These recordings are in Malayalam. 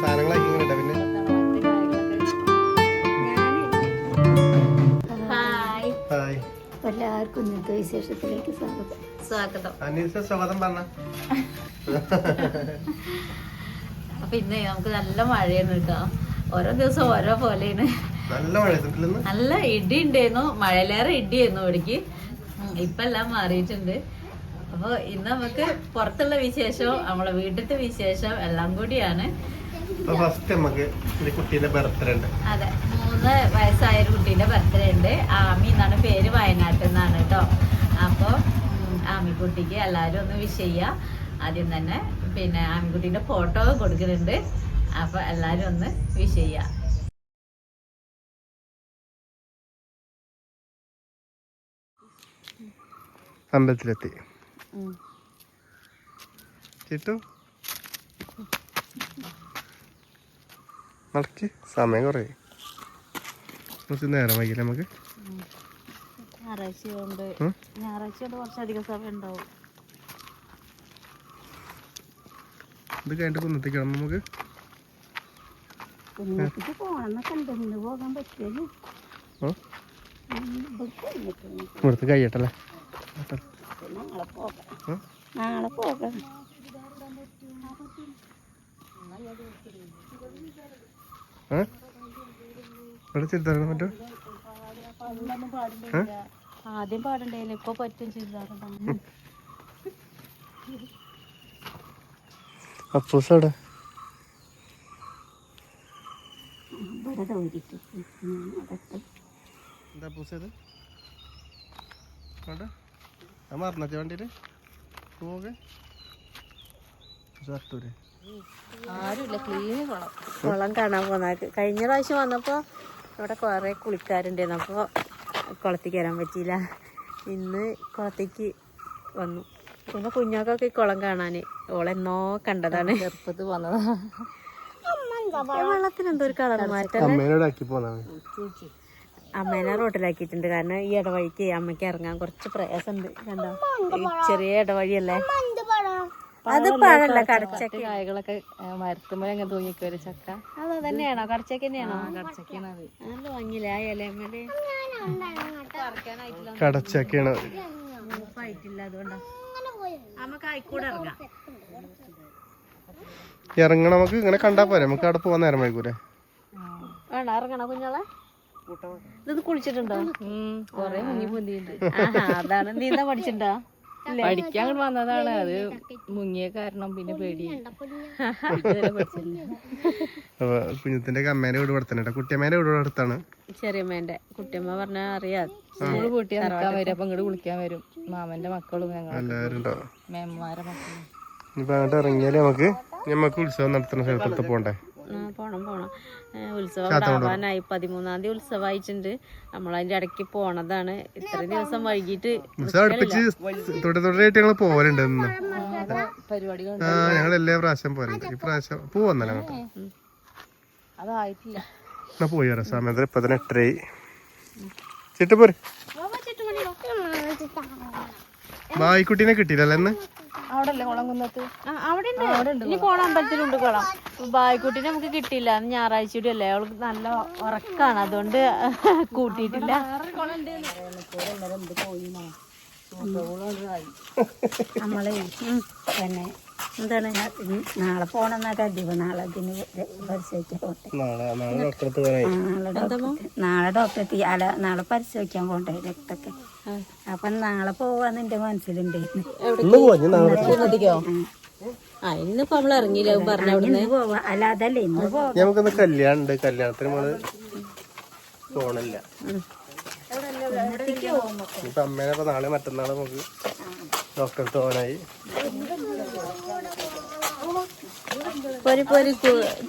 സാധനങ്ങളൊക്കെ ഇങ്ങനെ പിന്നെ ഹായ്. എല്ലാവർക്കും ഇന്നത്തെ വിശേഷത്തിലേക്ക് സ്വാഗതം. സ്വാഗതം. അനീസ സ്വാഗതം പറഞ്ഞ. പിന്നെ നമുക്ക് നല്ല മഴയാണ് കേട്ടോ. ഓരോ ദിവസം ഓരോ പോലെയാണ്. നല്ല മഴ നല്ല ഇടി ഉണ്ടായിരുന്നു മഴയിലേറെ ഇടിയായിരുന്നു ഇവിടേക്ക്. ഇപ്പൊ എല്ലാം മാറിയിട്ടുണ്ട്. അപ്പൊ ഇന്ന് നമുക്ക് പുറത്തുള്ള വിശേഷവും നമ്മളെ വീട്ടിലത്തെ വിശേഷവും എല്ലാം കൂടിയാണ്. അപ്പൊ ഫസ്റ്റ് നമുക്ക് കുട്ടീന്റെ ബർത്ത്ഡേ ഉണ്ട്. അതെ മൂന്ന് വയസ്സായ ഒരു കുട്ടീന്റെ ബർത്ത്ഡേ ഉണ്ട്. ആമി എന്നാണ് പേര് വയനാട്ടിൽ നിന്നാണ് കേട്ടോ. അപ്പോൾ ആമിക്കുട്ടിക്ക് എല്ലാവരും ഒന്ന് വിഷ് ചെയ്യുക ആദ്യം തന്നെ പിന്നെ ആമിക്കുട്ടീന്റെ ഫോട്ടോ കൊടുക്കുന്നുണ്ട്. അപ്പൊ എല്ലാരും ഒന്ന് വിഷ് ചെയ്യുക അമ്പലത്തിലെത്തി. ചിട്ടു. നടക്ക് സമയം കുറേ. കുറച്ച് നേരം വൈകില്ല നമുക്ക്? ഞായറാഴ്ച കുറച്ചധികം സമയം ഉണ്ടാവും. ഇത് കഴിഞ്ഞിട്ട് കുന്നത്തേക്കണം നമുക്ക്. കുഞ്ഞിക്ക് പോകണമെന്നൊക്കെ ഉണ്ട്. ഇന്ന് പോകാൻ പറ്റുമല്ലോ ഓ നാളെ ഇവിടുത്തെ കഴിയട്ടല്ലേ പോകാം? നാളെ പോകാം. പറ്റും ആദ്യം പാടണ്ടേലും ഇപ്പൊ പറ്റും ചെയ്താറുണ്ടാവും അപ്പൂസ് അവിടെ എന്താ അപ്പൂസ് ഇത് വേണ്ട ഞാൻ മറന്നച്ച വണ്ടിയിൽ. പോകെ ഷർട്ടൂര് ആരുമില്ല ക്ലീൻ കുളം കുളം കാണാൻ പോന്ന കഴിഞ്ഞ പ്രാവശ്യം വന്നപ്പോ ഇവിടെ കുറെ കുളിക്കാരുണ്ടായിരുന്നു. അപ്പോൾ കുളത്തേക്ക് വരാൻ പറ്റിയില്ല. ഇന്ന് കുളത്തേക്ക് വന്നു. പിന്നെ കുഞ്ഞാക്കൊക്കെ ഈ കുളം കാണാന്. ഓളെന്നോ കണ്ടതാണ്. ചെറുപ്പത്ത് പോന്നതാ വെള്ളത്തിന് എന്തോ ഒരു കളർ മാറ്റം. അമ്മേനെ റോട്ടിലാക്കിയിട്ടുണ്ട്. കാരണം ഈ ഇടവഴിക്ക് അമ്മയ്ക്ക് ഇറങ്ങാൻ കുറച്ച് പ്രയാസമുണ്ട്. കണ്ടോ? ഈ ചെറിയ ഇടവഴിയല്ലേ? അത് പഴല്ല കടച്ചക്ക കായകളൊക്കെ മരത്തുമ്പോൾ അങ്ങനെ തൂങ്ങിക്കോര് ചക്ക. അത് തന്നെയാണോ കടച്ചക്ക തന്നെയാണോ? കടച്ചക്കാണ് അത്. ആ കടച്ചൊക്കെയാണ് മൂപ്പായിട്ടില്ല അതുകൊണ്ടാ. നമുക്ക് ആയിക്കൂടെ ഇറങ്ങാം. ഇറങ്ങണം നമുക്ക് ഇങ്ങനെ കണ്ടാ പോരെ. നമുക്ക് അവിടെ പോവാൻ നേരം വൈകൂലേ? വേണ്ട ഇറങ്ങണോ കുഞ്ഞോളെ? ഇത് കുളിച്ചിട്ടുണ്ടോ? കൊറേ മുങ്ങി അതാണ്. പഠിച്ചിട്ടുണ്ടോ പഠിക്കാൻ അങ്ങോട്ട് വന്നതാണ്. അത് മുങ്ങിയ കാരണം പിന്നെ പേടി. കുഞ്ഞത്തിന്റെ അമ്മേനെ വീട് ഇവിടെ തന്നെ കുട്ടിയമ്മേനെ വീട് അടുത്താണ് ചെറിയമ്മേന്റെ. കുട്ടിയമ്മ പറഞ്ഞാ അറിയാം. സ്കൂൾ പൂട്ടി നടക്കാൻ വരും. അപ്പൊ ഇങ്ങോട്ട് കുളിക്കാൻ വരും. മാമന്റെ മക്കളും മേമ്മമാരെ മക്കളും. അങ്ങോട്ട് ഇറങ്ങിയാൽ നമുക്ക് നമുക്ക് ഉത്സവം നടത്തുന്ന സ്ഥലത്തോട്ട് പോണ്ടേ? പോണം പോണം. ഉത്സവം ഉണ്ടാവാനായി ആവാനായി. പതിമൂന്നാം തീയതി ഉത്സവം ആയിട്ടുണ്ട് നമ്മൾ അതിന്റെ ഇടയ്ക്ക് പോണതാണ്. ഇത്ര ദിവസം വൈകിട്ട് തുടരെയായിട്ട് ഞങ്ങൾ പോവലുണ്ട് ഞങ്ങൾ എല്ലാ പ്രാവശ്യം പോരുന്നുണ്ട് ഈ പ്രാവശ്യം പോവന്നല്ല അങ്ങോട്ട്. അതായിട്ടില്ല. എന്നാ പോയി വരാം. സമയത്ത് ഇപ്പൊ തന്നെ എട്ടരയായി. ചിട്ട് പോര്. ബായിക്കുട്ടീനെ കിട്ടിയില്ലല്ലോ ഇന്ന്? അവിടെ അല്ലേ കുളം കുന്നത്ത് അവിടെ ഉണ്ട് ഇനി പോണം അമ്പലത്തിലുണ്ട് കുളം. ബായ്ക്കുട്ടിനെ നമുക്ക് കിട്ടിയില്ല. അന്ന് ഞായറാഴ്ച കൂടി അല്ലേ? അവൾക്ക് നല്ല ഉറക്കാണ്. അതുകൊണ്ട് കൂട്ടിയിട്ടില്ല. നമ്മളെ പിന്നെ എന്താണ്? നാളെ കരുതിപ്പോ നാളെ അതിന് പരിശോധിക്കാൻ പോട്ടെ. നാളെ ഡോക്ടർ അല്ല നാളെ പരിശോധിക്കാൻ പോണ്ടേ രക്തൊക്കെ? അപ്പൊ നാളെ പോവാന്ന് എന്റെ മനസ്സിലുണ്ടായിരുന്നു മതിക്കോ ആ ഇന്നിപ്പോ നമ്മൾ ഇറങ്ങിയില്ല? പറഞ്ഞ അവിടുന്ന്. ഇന്ന് പോവാ. അല്ല അതല്ലേ ഇന്ന് പോവാ. നമുക്കൊന്ന് കല്യാണം ഉണ്ട് കല്യാണത്തിന് നമ്മൾ പോണില്ല. ഇപ്പൊ അമ്മേനെ നാളെ മറ്റന്നാളെ നമുക്ക് ഡോക്ടറത്ത് പോകാനായി. പൊരി പൊരി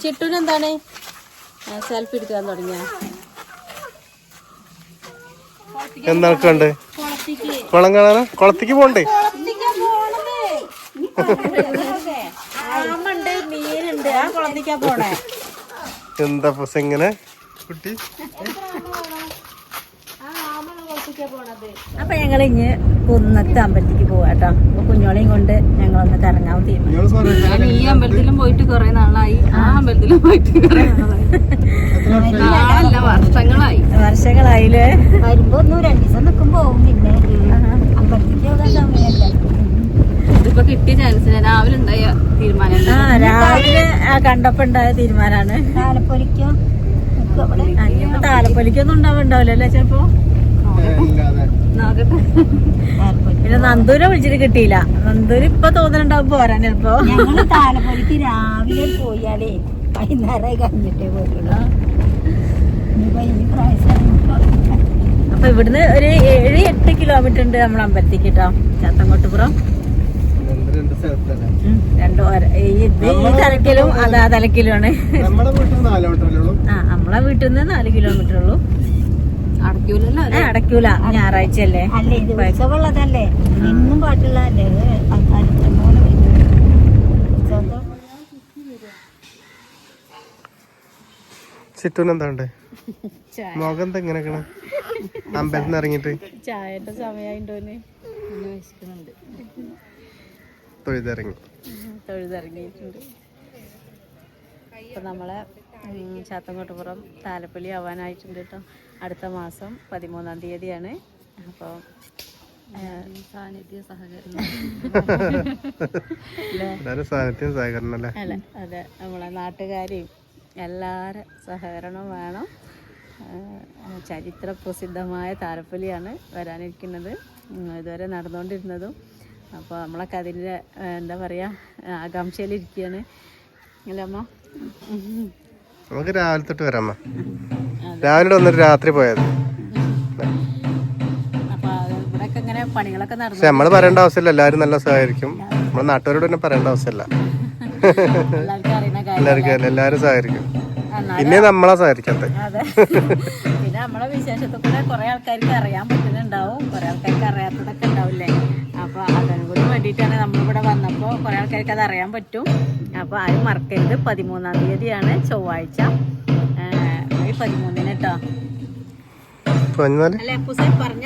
ചിട്ടുനെന്താണ് സെൽഫി എടുക്കാൻ തുടങ്ങിയ. എന്താണ് കണ്ട് കുളം കാണാൻ കുളത്തേക്ക് പോണ്ടേ? എന്താ പ്രശ്നം ഇങ്ങനെ? കുട്ടി? അപ്പൊ ഞങ്ങൾ ഇനി കുന്നത്ത് അമ്പലത്തിക്ക് പോവാട്ടോ അപ്പൊ കുഞ്ഞോളെയും കൊണ്ട് ഞങ്ങളൊന്ന് കറങ്ങാൻ തീരുമാനിച്ചു. ഞാൻ ഈ അമ്പലത്തിലും പോയിട്ട് കുറെ നാളായി. ആ അമ്പലത്തിലും പോയിട്ട് വർഷങ്ങളായി. വർഷങ്ങളായില്ലേ? വരുമ്പോ ഒന്നും രണ്ടു ദിവസം നിക്കുമ്പോ പോകും പിന്നെ. പോകാൻ സമയമല്ല ഇതിപ്പോ കിട്ടിയ ചാൻസിന് രാവിലെ ഉണ്ടായ തീരുമാനം. ആ രാവിലെ ആ കണ്ടപ്പോ ഉണ്ടായ തീരുമാനാണ്. താലപ്പൊലിക്കോ? താലപ്പൊലിക്കൊന്നും ഉണ്ടാവുണ്ടാവില്ലല്ലേ ചിലപ്പോ? പിന്നെ നന്ദൂരെ വിളിച്ചിട്ട് കിട്ടിയില്ല. നന്ദൂര് ഇപ്പൊ തോന്നുന്നുണ്ടാവും പോരാൻ ചിലപ്പോ. ഞങ്ങൾ താലപ്പൊലിക്ക് രാവിലെ പോയാലേ വൈകുന്നേരം കഴിഞ്ഞിട്ടേ പോയിട്ടുള്ളൂ. അപ്പൊ ഇവിടുന്ന് ഒരു ഏഴ് എട്ട് കിലോമീറ്റർ ഉണ്ട് നമ്മൾ അമ്പലത്തേക്ക് കേട്ടോ. ചാത്തങ്കോട്ടുപുറം രണ്ടോ ഈ ഇത് ഈ തലക്കിലും അതാ തലക്കിലുമാണ്. നമ്മുടെ വീട്ടിൽ നാല് മീറ്ററല്ലേ ഉള്ളൂ? ആ നമ്മളെ വീട്ടിൽ നിന്ന് നാല് കിലോമീറ്റർ ഉള്ളൂ. അടയ്ക്കൂല. ഞായറാഴ്ച അല്ലേ അല്ലേ ഇത് ഉത്സവമുള്ളതല്ലേ? ഇന്നും പാട്ടുള്ളതല്ലേ ഇത് ആൾക്കാർ ഇഷ്ടംപോലെ വരും. ഉത്സവത്തെ ചിറ്റൂന് എന്താ ഉണ്ട് മുഖം എന്താ ഇങ്ങനെയൊക്കെയാണ് അമ്പലത്തിൽ നിന്ന് ഇറങ്ങിട്ട് തൊഴുതിറങ്ങി. തൊഴുതിറങ്ങിയിട്ടുണ്ട്. അപ്പൊ നമ്മളെ ചാത്തങ്കോട്ടപ്പുറം താലപ്പൊലി ആവാനായിട്ടുണ്ട് കേട്ടോ. അടുത്ത മാസം പതിമൂന്നാം തീയതിയാണ്. അപ്പോൾ സാന്നിധ്യ സഹകരണം. അല്ലേ? അല്ല അതെ. നമ്മളെ നാട്ടുകാരെയും എല്ലാവരും സഹകരണം വേണം. ചരിത്ര പ്രസിദ്ധമായ താരപ്പൊലിയാണ് വരാനിരിക്കുന്നത്. ഇതുവരെ നടന്നുകൊണ്ടിരുന്നതും. അപ്പോൾ നമ്മളൊക്കെ അതിന്റെ എന്താ പറയുക ആകാംക്ഷയിലിരിക്കുകയാണ്. അല്ലേ അമ്മ. നമുക്ക് രാവിലെ തൊട്ട് വരാം രാവിലെ വന്നിട്ട് രാത്രി പോയത് പക്ഷെ നമ്മൾ പറയേണ്ട ആവശ്യമില്ല. എല്ലാവരും നല്ല സഹകരിക്കും നമ്മുടെ നാട്ടുകാരോട് തന്നെ പറയേണ്ട ആവശ്യമില്ല. എല്ലാവർക്കും എല്ലാവരും സഹകരിക്കും പിന്നെ നമ്മളാ സഹകരിക്കാത്ത അതെ. പിന്നെ നമ്മളെ വിശേഷത്തിൽ കൂടെ കുറെ ആൾക്കാർക്ക് അറിയാൻ പറ്റുന്നുണ്ടാവും. കുറെ ആൾക്കാർക്ക് അറിയാത്തതൊക്കെ ഉണ്ടാവില്ലേ? അപ്പൊ അതിനും കൂടി വേണ്ടിയിട്ടാണ് നമ്മളിവിടെ വന്നപ്പോൾ കുറെ ആൾക്കാർക്ക് അത് അറിയാൻ പറ്റും. അപ്പൊ ആരും മറക്കരുത്. പതിമൂന്നാം തീയതിയാണ് ചൊവ്വാഴ്ച. ഈ പതിമൂന്നിന് കേട്ടോ അല്ലേ പുസൈ പറഞ്ഞ.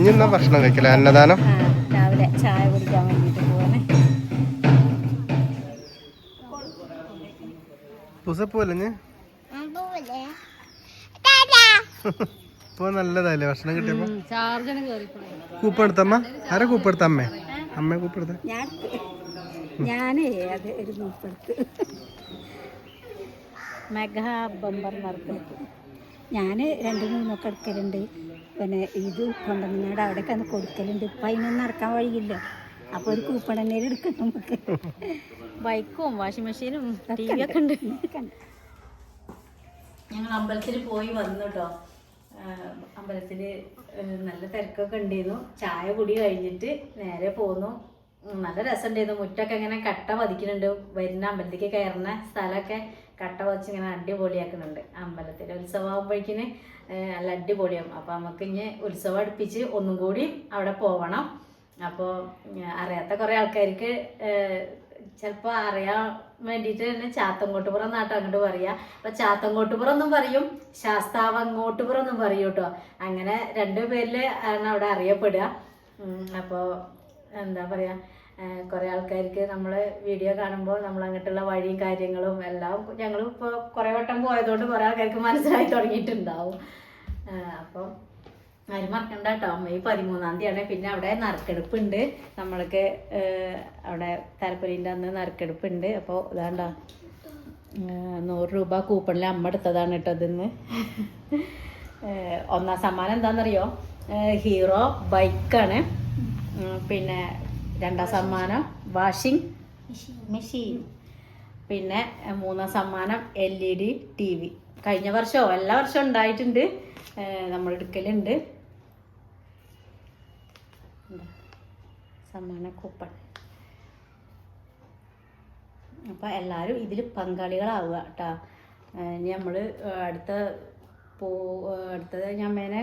ഇനി ഭക്ഷണം കഴിക്കല? അന്നദാനം? രാവിലെ ചായ കുടിക്കാൻ വേണ്ടിയിട്ട്. പുസപ്പോലെ ഇപ്പൊ നല്ലതല്ലേ ഭക്ഷണം കിട്ടിയപ്പോ? കൂപ്പെടുത്തമ്മ? ആരാ കൂപ്പെടുത്ത അമ്മേ? അമ്മേ കൂപ്പെടുത്ത? ഞാൻ ഞാനേ അത് ഒരു മൂപ്പെടുത്ത് മെഗാ ബമ്പർ നറുക്കെടുക്കും ഞാൻ രണ്ട് മൂന്നൊക്കെ എടുക്കലുണ്ട്. പിന്നെ ഇത് കൊണ്ടങ്ങനാട് അവിടെയൊക്കെ അന്ന് കൊടുക്കലുണ്ട്. ഇപ്പം അതിനൊന്നും നടക്കാൻ വഴിയില്ല. അപ്പോൾ ഒരു കൂപ്പണന്നേരം എടുക്കണം നമുക്ക്. ബൈക്കും വാഷിംഗ് മെഷീനും ടി വി ഒക്കെ ഉണ്ട്. ഞങ്ങൾ അമ്പലത്തിൽ പോയി വന്നു കേട്ടോ അമ്പലത്തിൽ നല്ല തിരക്കൊക്കെ ഉണ്ടായിരുന്നു. ചായ കുടി കഴിഞ്ഞിട്ട് നേരെ പോന്നു. നല്ല രസമുണ്ടായിരുന്നു. മുറ്റൊക്കെ ഇങ്ങനെ കട്ട പതിക്കുന്നുണ്ട്. വരുന്ന അമ്പലത്തിലേക്ക് കയറുന്ന സ്ഥലമൊക്കെ കട്ട പതിച്ച് ഇങ്ങനെ അടിപൊളിയാക്കുന്നുണ്ട്. അമ്പലത്തിൽ ഉത്സവമാകുമ്പോഴേക്കിന് നല്ല അടിപൊളിയാകും അപ്പോൾ നമുക്ക് ഇനി ഉത്സവം അടുപ്പിച്ച് ഒന്നും കൂടി അവിടെ പോവണം. അപ്പോൾ അറിയാത്ത കുറേ ആൾക്കാർക്ക് ചിലപ്പോൾ അറിയാൻ വേണ്ടിയിട്ട് തന്നെ ചാത്തങ്കോട്ടുപുറം നാട്ടം അങ്ങോട്ട് പറയാ. അപ്പൊ ചാത്തങ്കോട്ടുപുറം എന്നും പറയും ശാസ്താവങ്ങോട്ടുപുറം എന്നും പറയും കേട്ടോ. അങ്ങനെ രണ്ടു പേരിൽ ആണ് അവിടെ അറിയപ്പെടുക. അപ്പോൾ അപ്പോ എന്താ പറയാ കുറെ ആൾക്കാർക്ക് നമ്മൾ വീഡിയോ കാണുമ്പോൾ നമ്മൾ അങ്ങോട്ടുള്ള വഴിയും കാര്യങ്ങളും എല്ലാം ഞങ്ങൾ ഇപ്പോൾ കുറേ വട്ടം പോയതുകൊണ്ട് കുറേ ആൾക്കാർക്ക് മനസ്സിലായി തുടങ്ങിയിട്ടുണ്ടാവും. അപ്പം ആരും മറക്കണ്ട കേട്ടോ. മെയ് പതിമൂന്നാം തീയതിയാണ് പിന്നെ അവിടെ നറുക്കെടുപ്പുണ്ട്. നമ്മൾക്ക് അവിടെ താല്പര്യന്റെ അന്ന് നറുക്കെടുപ്പുണ്ട്. അപ്പോൾ ഇതാണ്ട നൂറ് രൂപ കൂപ്പണിൽ അമ്മ എടുത്തതാണ് കേട്ടോ ഇതിന്ന്. ഒന്നാം സമ്മാനം എന്താണെന്നറിയോ ഹീറോ ബൈക്കാണ്. പിന്നെ രണ്ടാം സമ്മാനം വാഷിംഗ് മെഷീൻ. പിന്നെ മൂന്നാം സമ്മാനം L E D T V. കഴിഞ്ഞ വർഷമോ എല്ലാ വർഷവും ഉണ്ടായിട്ടുണ്ട്. നമ്മൾ എടുക്കലുണ്ട്? സമ്മാന കൂപ്പൺ. അപ്പോൾ എല്ലാവരും ഇതിൽ പങ്കാളികളാവുക കേട്ടോ നമ്മൾ അടുത്ത പോ അടുത്തത് ഞമ്മേനെ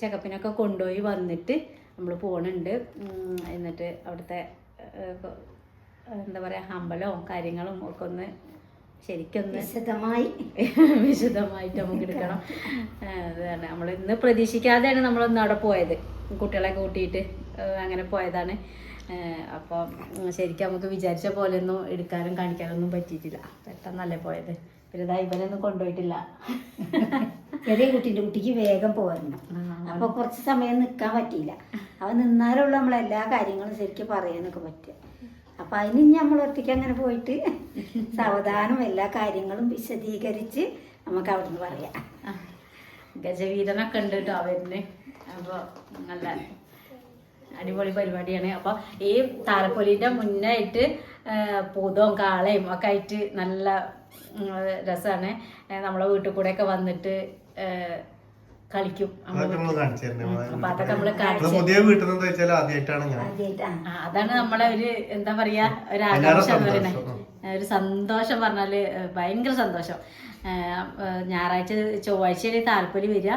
ചെക്കപ്പിനൊക്കെ കൊണ്ടുപോയി വന്നിട്ട് നമ്മൾ പോണുണ്ട്. എന്നിട്ട് അവിടുത്തെ എന്താ പറയുക അമ്പലവും കാര്യങ്ങളും ഒക്കെ ഒന്ന് ശരിക്കൊന്ന് വിശദമായി. വിശദമായിട്ട് നമുക്ക് എടുക്കണം. നമ്മൾ ഇന്ന് പ്രതീക്ഷിക്കാതെയാണ് നമ്മളൊന്ന് അവിടെ പോയത്. കുട്ടികളെ കൂട്ടിയിട്ട് അങ്ങനെ പോയതാണ്. അപ്പോൾ ശരിക്കും നമുക്ക് വിചാരിച്ച പോലെയൊന്നും എടുക്കാനും കാണിക്കാനൊന്നും പറ്റിയിട്ടില്ല. പെട്ടെന്നല്ലേ പോയത്. പിന്നെ ഇതാ ഇവനൊന്നും കൊണ്ടുപോയിട്ടില്ല. ചെറിയ കുട്ടീന്റെ കുട്ടിക്ക് വേഗം പോകുന്നു അപ്പോൾ കുറച്ച് സമയം നിൽക്കാൻ പറ്റിയില്ല. അവൻ നിന്നാലുള്ള നമ്മളെല്ലാ കാര്യങ്ങളും ശരിക്കും പറയാനൊക്കെ പറ്റുക. അപ്പൊ അതിന് ഇനി നമ്മൾ ഒറ്റയ്ക്ക് അങ്ങനെ പോയിട്ട് സാവധാനം എല്ലാ കാര്യങ്ങളും വിശദീകരിച്ച് നമുക്ക് അവിടുന്ന് പറയാം. ഗജവീതനൊക്കെ ഉണ്ട് കേട്ടോ അവരിന് അപ്പോൾ നല്ല അടിപൊളി പരിപാടിയാണ്. അപ്പോൾ ഈ താലപ്പൊലിന്റെ മുന്നായിട്ട് പൂതവും കാളയും ഒക്കെ ആയിട്ട് നല്ല രസമാണ് നമ്മളെ വീട്ടിൽ കൂടെ ഒക്കെ വന്നിട്ട് കളിക്കും പുതിയ വീട്ടിൽ വെച്ചാൽ ആദ്യമായിട്ടാണ് ഞാൻ അതാണ് നമ്മളെ ഒരു എന്താ പറയാ ഒരു ആകാംക്ഷ. ഒരു സന്തോഷം പറഞ്ഞാൽ ഭയങ്കര സന്തോഷം. ഞായറാഴ്ച ചൊവ്വാഴ്ചയിൽ താല്പര്യം വരിക.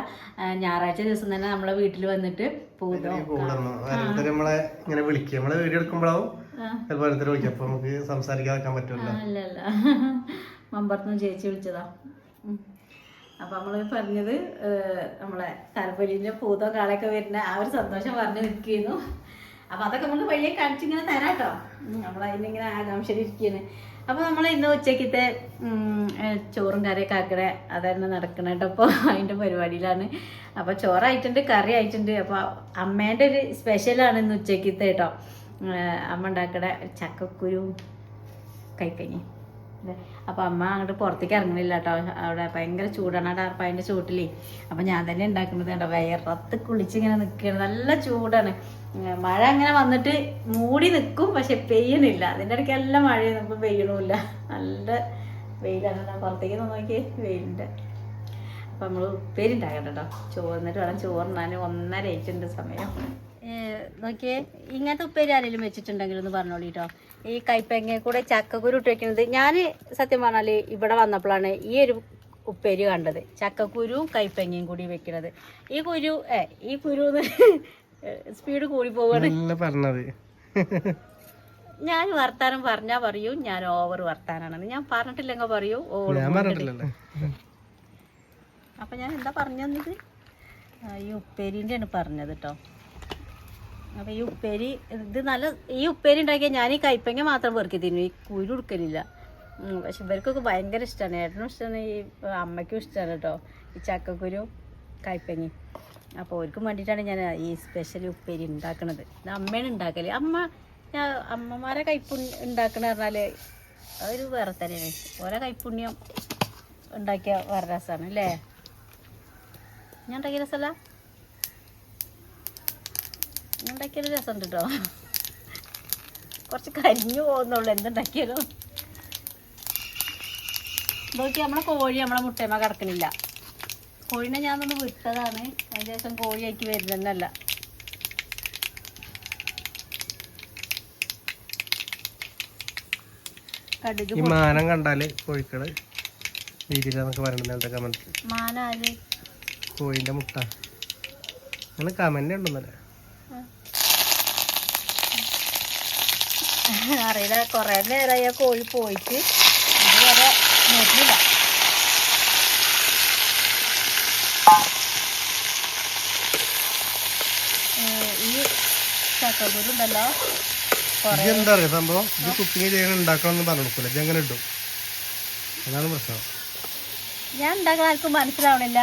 ഞായറാഴ്ച ദിവസം തന്നെ നമ്മളെ വീട്ടിൽ വന്നിട്ട് നമ്മളെ ഇങ്ങനെ വിളിക്കുക. നമ്മളെ വീഡിയോ എടുക്കുമ്പോഴാവും അപ്പൊ നമുക്ക് സംസാരിക്കാൻ അല്ല മമ്പറത്തുനിന്ന് ചേച്ചി വിളിച്ചതാ. അപ്പൊ നമ്മൾ പറഞ്ഞത് നമ്മളെ താല്പര്യന്റെ പൂതോ കാളൊക്കെ വരുന്ന ആ ഒരു സന്തോഷം പറഞ്ഞു നിൽക്കുന്നു. അപ്പൊ അതൊക്കെ നമ്മൾ വഴിയെ കഴിച്ചിങ്ങനെ തരാട്ടോ നമ്മൾ അതിനിങ്ങനെ ആകാംക്ഷയിലിരിക്കുകയാണ് അപ്പൊ നമ്മൾ ഇന്ന് ഉച്ചക്കത്തെ ചോറും കറിയൊക്കെ ആക്കണേ അതായിരുന്നു നടക്കണേ കേട്ടോ അപ്പോൾ അതിന്റെ പരിപാടിയിലാണ്. അപ്പൊ ചോറായിട്ടുണ്ട് കറി ആയിട്ടുണ്ട്. അപ്പൊ അമ്മേന്റെ ഒരു സ്പെഷ്യലാണ് ഇന്ന് ഉച്ചക്കത്തെ കേട്ടോ. അമ്മ ഉണ്ടാക്കണ ചക്കക്കുരു കൈക്കഞ്ഞി അപ്പോൾ അമ്മ അങ്ങോട്ട് പുറത്തേക്ക് ഇറങ്ങണില്ല കേട്ടോ അവിടെ ഭയങ്കര ചൂടാണ്. ആ ടാർപ്പായന്റെ ചൂട്ടിലേ അപ്പോൾ ഞാൻ തന്നെ ഉണ്ടാക്കുന്നത് കേട്ടോ വയറത്ത് കുളിച്ചിങ്ങനെ നിൽക്കുകയാണ് നല്ല ചൂടാണ്. മഴ അങ്ങനെ വന്നിട്ട് മൂടി നിൽക്കും പക്ഷെ പെയ്യണില്ല. അതിന്റെ ഇടയ്ക്ക് എല്ലാം മഴ നമുക്ക് പെയ്യണമില്ല നല്ല വെയിലാണ്. പുറത്തേക്ക് നോക്കി വെയിലിന്റെ അപ്പം നമ്മൾ ഉപ്പേരി ഉണ്ടാക്കട്ടോ കേട്ടോ ചോറിന്നിട്ട് വേണം ചോറിനാൻ ഒന്നര ഏറ്റുണ്ട് സമയം. നോക്കിയേ ഇങ്ങനത്തെ ഉപ്പേരി ആരെങ്കിലും വെച്ചിട്ടുണ്ടെങ്കിൽ ഒന്ന് പറഞ്ഞോളൂ കേട്ടോ ഈ കൈപ്പങ്ങ കൂടെ ചക്കക്കുരു ഇട്ട് വെക്കുന്നത് ഞാൻ സത്യം പറഞ്ഞാൽ ഇവിടെ വന്നപ്പോഴാണ് ഈ ഒരു ഉപ്പേരി കണ്ടത്. ചക്കക്കുരുവും കൈപ്പങ്ങയും കൂടി വെക്കുന്നത് ഈ കുരു ഏ ഈ കുരു സ്പീഡ് കൂടി പോവാണ്. പറഞ്ഞത്. ഞാൻ വർത്താനം പറഞ്ഞാ പറയൂ ഞാൻ ഓവർ വർത്താനാണെന്ന് ഞാൻ പറഞ്ഞിട്ടില്ലെങ്കിൽ പറയൂ അപ്പം ഞാൻ എന്താ പറഞ്ഞത്? ഈ ഉപ്പേരിന്റെ ഉപ്പേരിന്റെയാണ് പറഞ്ഞത് കേട്ടോ അപ്പം ഈ ഉപ്പേരി ഇത് നല്ല ഈ ഉപ്പേരി ഉണ്ടാക്കിയാൽ ഞാൻ ഈ കൈപ്പങ്ങ മാത്രം വെറുക്കി തിന്നു. ഈ കുരു എടുക്കലില്ല ഉം, പക്ഷെ ഇവർക്കൊക്കെ ഭയങ്കര ഇഷ്ടമാണ് ഏട്ടനും ഇഷ്ടമാണ് ഈ അമ്മയ്ക്കും ഇഷ്ടമാണ് കേട്ടോ ഈ ചക്കക്കുരു കൈപ്പങ്ങി. അപ്പോൾ അവർക്കും വേണ്ടിയിട്ടാണ് ഞാൻ ഈ സ്പെഷ്യൽ ഉപ്പേരി ഉണ്ടാക്കുന്നത് ഇത് അമ്മയാണ് ഉണ്ടാക്കൽ. അമ്മ ഞാൻ അമ്മമാരെ കൈപ്പു ഉണ്ടാക്കണ പറഞ്ഞാൽ അതൊരു വേറെ തന്നെയാണ് ഓരോ കൈപ്പുണ്യം ഉണ്ടാക്കിയ വേറെ രസമാണ് അല്ലേ? ഞാൻ ഉണ്ടാക്കിയ രസമല്ല ഞാൻ ഉണ്ടാക്കിയത് രസമുണ്ട് കേട്ടോ കുറച്ച് കരിഞ്ഞു പോകുന്നുള്ളൂ എന്തുണ്ടാക്കിയാലും. നോക്കി നമ്മളെ കോഴി നമ്മളെ മുട്ടയമ്മ കിടക്കണില്ല. കോഴിനെ ഒന്ന് വിട്ടതാണ്. അതിന് ശേഷം കോഴിയാക്കി വരുന്നതല്ല കടുക് ഈ മാനം കണ്ടാൽ കോഴിക്കൾ വീട്ടിലെന്നൊക്കെ പറയണത് കമന്റ് മാനാല്. കോഴിന്റെ മുട്ട. അങ്ങനെ കമന്റ് ഉണ്ടെന്നല്ലേ? അറിയില്ല കുറേ നേരമായി കോഴി പോയിട്ട് ഇതുവരെ നോക്കില്ല ഈ ചക്കക്കുരു ഉണ്ടല്ലോ ഇത് എന്താ പറയുക സംഭവം ഇത് കുക്കിംഗ് ചെയ്യണം ഉണ്ടാക്കണം എന്ന് പറഞ്ഞു കൊടുക്കില്ല ഇത് എങ്ങനെ ഇടും? അതാണ് പ്രശ്നം. ഞാൻ ഉണ്ടാക്കാൻ ആർക്കും മനസ്സിലാവണില്ല.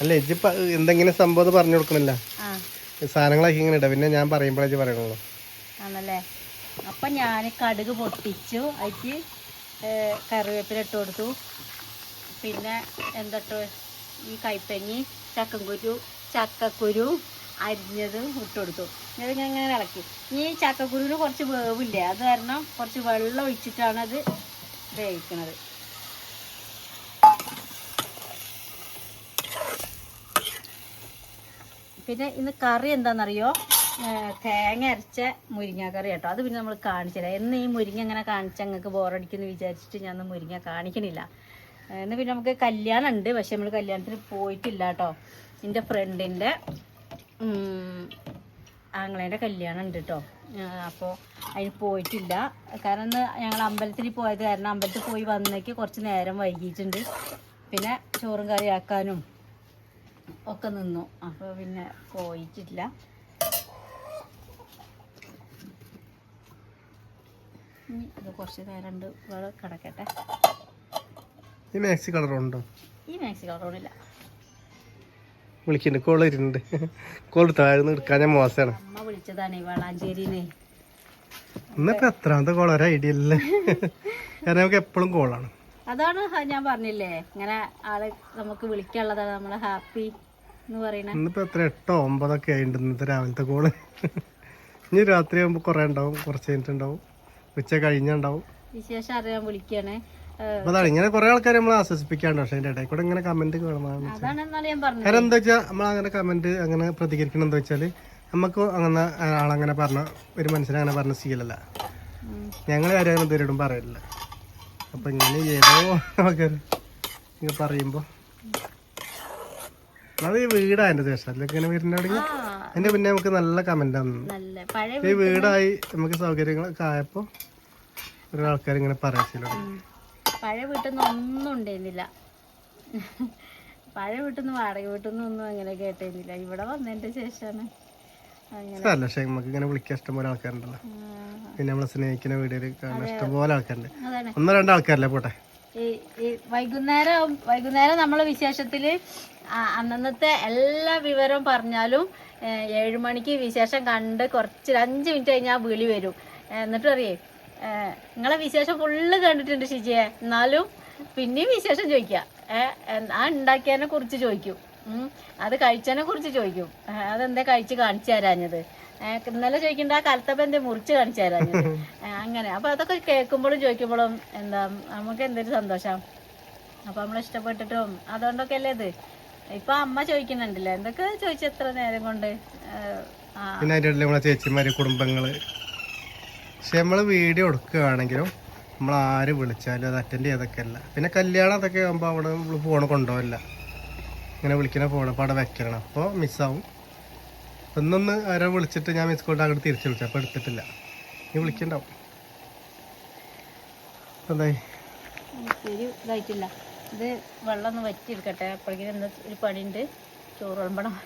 അല്ല ഇജ്ജിപ്പ എന്തെങ്കിലും സംഭവം പറഞ്ഞു കൊടുക്കണില്ല. സാധനങ്ങളൊക്കെ ഇങ്ങനെ ഇടാം. പിന്നെ ഞാൻ പറയുമ്പോഴേ പറയണുള്ളൂ. ആണല്ലേ? അപ്പം ഞാൻ കടുക് പൊട്ടിച്ചു. അതിക്ക് കറിവേപ്പില ഇട്ട് കൊടുത്തു. പിന്നെ എന്തട്ടോ? ഈ കൈപ്പങ്ങി ചക്കൻകുരു ചക്കക്കുരു അരിഞ്ഞത് ഇട്ട് കൊടുത്തു. ഞാൻ ഇങ്ങനെ ഇളക്കി. ഈ ചക്കക്കുരുവിന് കുറച്ച് വേവില്ലേ? അത് കാരണം കുറച്ച് വെള്ളം ഒഴിച്ചിട്ടാണ് അത് വേവിക്കണത്. പിന്നെ ഇന്ന് കറി എന്താണെന്നറിയോ തേങ്ങ അരച്ച മുരിങ്ങ കറി കേട്ടോ. അത് പിന്നെ നമ്മൾ കാണിച്ചില്ല. എന്ന് ഈ മുരിങ്ങ ഇങ്ങനെ കാണിച്ച ഞങ്ങൾക്ക് ബോറടിക്കുന്നു വിചാരിച്ചിട്ട് ഞാൻ മുരിങ്ങ കാണിക്കണില്ല. എന്ന് പിന്നെ നമുക്ക് കല്യാണം ഉണ്ട്. പക്ഷെ നമ്മൾ കല്യാണത്തിന് പോയിട്ടില്ല കേട്ടോ. എന്റെ ഫ്രണ്ടിന്റെ ആങ്ങളേന്റെ കല്യാണം ഉണ്ട് കേട്ടോ. അപ്പോൾ അതിന് പോയിട്ടില്ല. കാരണം ഇന്ന് ഞങ്ങൾ അമ്പലത്തിൽ പോയത് കാരണം അമ്പലത്തിൽ പോയി വന്നേക്ക് കുറച്ച് നേരം വൈകിയിട്ടുണ്ട് പിന്നെ ചോറും കറി ആക്കാനും ഒക്കെ നിന്നു. അപ്പോൾ പിന്നെ പോയിട്ടില്ല. ഇത് കുറച്ച് നേരം കിടക്കട്ടെ. ഈ മാക്സി കളർ ഉണ്ടോ ഈ മാക്സി കളറോണില്ല വിളിക്കുന്നുണ്ട് കോൾ വരുന്നുണ്ട് കോൾ താഴ്ന്ന് എടുക്കാൻ ഞാൻ മോശമാണ്. അമ്മ വിളിച്ചതാണ് വളാഞ്ചേരിനെ. ഇന്നിപ്പോ എത്രാമത്തെ കോൾ ഐഡിയ കാരണം നമുക്ക് എപ്പോഴും കോളാണ്. അതാണ് ഞാൻ പറഞ്ഞില്ലേ. ഇങ്ങനെ ആൾ നമുക്ക് വിളിക്കാനുള്ളതാണ് നമ്മളെ ഹാപ്പി എന്ന് പറയുന്നത് ഇന്നിപ്പോ എത്ര? എട്ടോ ഒമ്പതൊക്കെ ആയിട്ടുണ്ട് ഇന്നത്തെ രാവിലത്തെ കോൾ ഇനി രാത്രി ആകുമ്പോ കൊറേ ഉണ്ടാവും കുറച്ച് കഴിഞ്ഞിട്ടുണ്ടാവും. ഉച്ച കഴിഞ്ഞുണ്ടാവും വിശേഷം അറിയാൻ വിളിക്കാണ്. അതാണ് ഇങ്ങനെ കുറെ ആൾക്കാർ നമ്മൾ ആശ്വസിപ്പിക്കാണ്ട് പക്ഷെ അതിന്റെ ഇടയിൽ കൂടെ ഇങ്ങനെ കമന്റ് കാരണം എന്താ വെച്ചാൽ നമ്മൾ അങ്ങനെ കമന്റ് അങ്ങനെ പ്രതികരിക്കണം എന്താ വെച്ചാൽ നമുക്ക് അങ്ങനെ ആളങ്ങനെ പറഞ്ഞ ഒരു മനുഷ്യനെ അങ്ങനെ പറഞ്ഞ ശീലല്ല. ഞങ്ങളെ ആരും അങ്ങനെ ഇതുവരെയും പറയില്ല അപ്പൊ ഇങ്ങനെ ഏതോ ആൾക്കാർ ഇങ്ങനെ പറയുമ്പോ. അത് ഈ വീടാ എന്റെ ശേഷം അതിലൊക്കെ ഇങ്ങനെ വരുന്നുണ്ടെങ്കിൽ അതിന്റെ പിന്നെ നമുക്ക് നല്ല കമന്റ് ആണ്. ഈ വീടായി നമുക്ക് സൗകര്യങ്ങളൊക്കെ ആയപ്പോ ഒരു ആൾക്കാർ ഇങ്ങനെ പറയച്ചില്ല പഴയ വീട്ടിൽ നിന്ന് ഒന്നും ഉണ്ടായിരുന്നില്ല. പഴയ വീട്ടിൽ നിന്ന് വാടക വീട്ടിൽ നിന്ന് ഒന്നും അങ്ങനെ കേട്ടിരുന്നില്ല. ഇവിടെ വന്നതിന്റെ ശേഷമാണ് അങ്ങനെ. അല്ല പക്ഷെ നമുക്ക് ഇങ്ങനെ വിളിക്കാൻ ഇഷ്ടംപോലെ ആൾക്കാരുണ്ടല്ലോ. ആ, പിന്നെ നമ്മളെ സ്നേഹിക്കുന്ന വീഡിയോയിൽ കാണാൻ ഇഷ്ടംപോലെ ആൾക്കാരുണ്ട്. ഒന്നോ രണ്ടോ ആൾക്കാരല്ലേ പോട്ടെ വൈകുന്നേരം വൈകുന്നേരം നമ്മളെ വിശേഷത്തിൽ അന്നത്തെ എല്ലാ വിവരവും പറഞ്ഞാലും ഏഴുമണിക്ക് ഏഴ് മണിക്ക് വിശേഷം കണ്ട് കുറച്ച് അഞ്ച് മിനിറ്റ് കഴിഞ്ഞാൽ വിളി വരും. എന്നിട്ട് അറിയേ നിങ്ങളെ വിശേഷം ഫുള്ള് കണ്ടിട്ടുണ്ട് ഷിജിയെ. എന്നാലും പിന്നെയും വിശേഷം ചോദിക്കുക ആ ഉണ്ടാക്കിയതിനെ കുറിച്ച് ചോദിക്കും. അത് കഴിച്ചതിനെ കുറിച്ച് ചോദിക്കും. അതെന്താ കഴിച്ച് കാണിച്ചു തരാഞ്ഞത്? ഇന്നലെ ചോദിക്കണ്ട ആ കലത്തപ്പം എന്തേ മുറിച്ച് കാണിച്ചു തരാഞ്ഞത്? അങ്ങനെ. അപ്പൊ അതൊക്കെ കേൾക്കുമ്പോഴും ചോദിക്കുമ്പോഴും എന്താ നമുക്ക് എന്തൊരു സന്തോഷം. അപ്പൊ നമ്മൾ ഇഷ്ടപ്പെട്ടിട്ടും അതുകൊണ്ടൊക്കെ അല്ലേ ഇത്? ഇപ്പൊ അമ്മ ചോദിക്കുന്നുണ്ടല്ലേ? എന്തൊക്കെ ചോദിച്ചു എത്ര നേരം കൊണ്ട്? പിന്നെ അതിന്റെ ഇടയിൽ നമ്മളെ ചേച്ചിമാര് കുടുംബങ്ങൾ. പക്ഷെ നമ്മൾ വീഡിയോ എടുക്കുകയാണെങ്കിലും നമ്മൾ ആര് വിളിച്ചാലും അത് അറ്റൻഡ് ചെയ്തൊക്കെ അല്ല. പിന്നെ കല്യാണം അതൊക്കെ ആകുമ്പോൾ അവിടെ നമ്മൾ ഫോൺ കൊണ്ടുപോകില്ല ഇങ്ങനെ വിളിക്കണ ഫോൺ അപ്പോൾ അവിടെ വെക്കണം അപ്പോൾ മിസ്സാവും ഒന്നൊന്ന് ആരോ വിളിച്ചിട്ട് ഞാൻ മിസ് കോട്ട് അങ്ങോട്ട് തിരിച്ചു വിളിച്ചു. അപ്പോൾ എടുത്തിട്ടില്ല. ഇനി വിളിക്കണ്ടാവും. എന്തായി? ഇതായിട്ടില്ല. ഇത് വെള്ളം ഒന്ന് വറ്റിയെടുക്കട്ടെ. അപ്പോഴേക്കും എന്താ ഒരു പണിയുണ്ട്. ചോറ് വിളമ്പണം.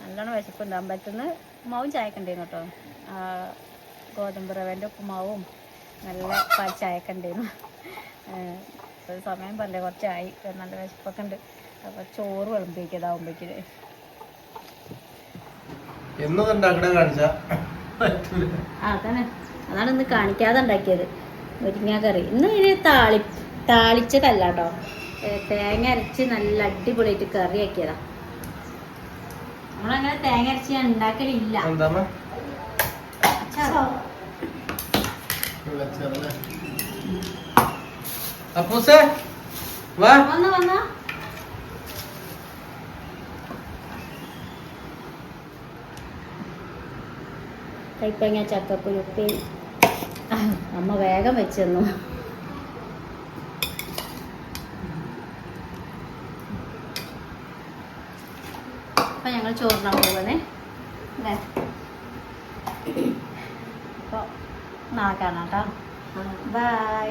നല്ലോണം വിശപ്പുണ്ട് പറ്റുന്ന ഉപ്പുമാവും ചായക്കണ്ടേന്നു കേട്ടോ. ഗോതമ്പ് റവേന്റെ ഉപ്പുമാവും നല്ല ചായക്കണ്ടേന്നു സമയം പറഞ്ഞേ കുറച്ചായി. നല്ല വിശപ്പൊക്കെ ഉണ്ട്. അപ്പോൾ ചോറ് കാണിച്ചാ. ആ അതാണ് അതാണ് ഇന്ന് കാണിക്കാതെ ഉണ്ടാക്കിയത്. മുരിങ്ങ കറി ഇന്ന് ഇതിന് താളി താളിച്ചതല്ല കേട്ടോ തേങ്ങ അരച്ച് നല്ല അടിപൊളിയായിട്ട് കറി ആക്കിയതാ. നമ്മളങ്ങനെ തേങ്ങ അരച്ച് ഞാൻ ഉണ്ടാക്കലില്ല? അപ്പൂസേ വാ. വന്നോ വന്നോ. കൈപ്പങ്ങ ചക്കക്കുരു ഉപ്പേരി അമ്മ വേഗം വെച്ച് തന്നു അപ്പൊ ഞങ്ങൾ ചോറിനാൻ പോകുന്നേ അല്ലേ? അപ്പോൾ നാളെ കേട്ടോ. ബൈ